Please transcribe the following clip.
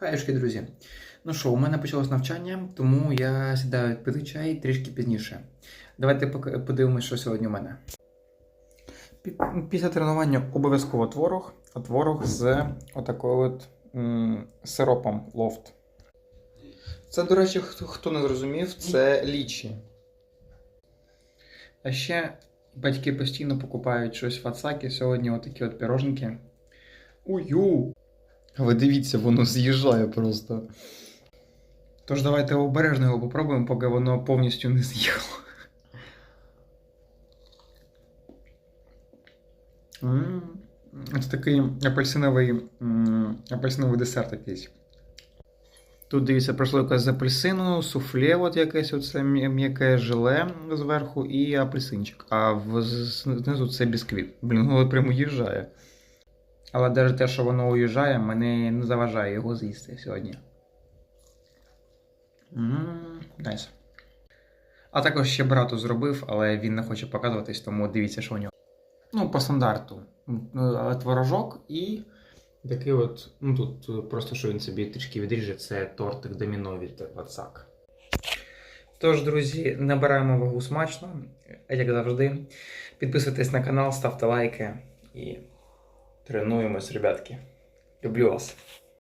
Хаюшки, друзі. Ну що, у мене почалось навчання, тому я сідаю пити чай трішки пізніше. Давайте подивимось, що сьогодні у мене. Після тренування обов'язково творог, а творог з отакою от м, сиропом лофт. Це, до речі, хто, хто не зрозумів, це лічі. А ще батьки постійно покупають щось в Ацакі. Сьогодні отакі от пірожники. Ую! Ви дивіться, воно з'їжджає просто. Тож давайте обережно його попробуємо, поки воно повністю не з'їхало. Це такий апельсиновий, апельсиновий десерт якийсь. Тут дивіться, прослойка з апельсину, суфле, от якесь оце м'яке желе зверху і апельсинчик. А знизу це бісквіт. Блін, воно прямо їжджає. Але навіть те, що воно уїжджає, мене не заважає його з'їсти сьогодні. Найс. А також ще брату зробив, але він не хоче показуватись, тому дивіться, що у нього. Ну, по стандарту. Ну, Але творожок і такий от. Ну тут е, просто що він собі трішки відріже, це тортик доміно від Вацак. Тож, друзі, набираємо вагу смачно, як завжди. Підписуйтесь на канал, ставте лайки і тренуємось, ребятки. Люблю вас.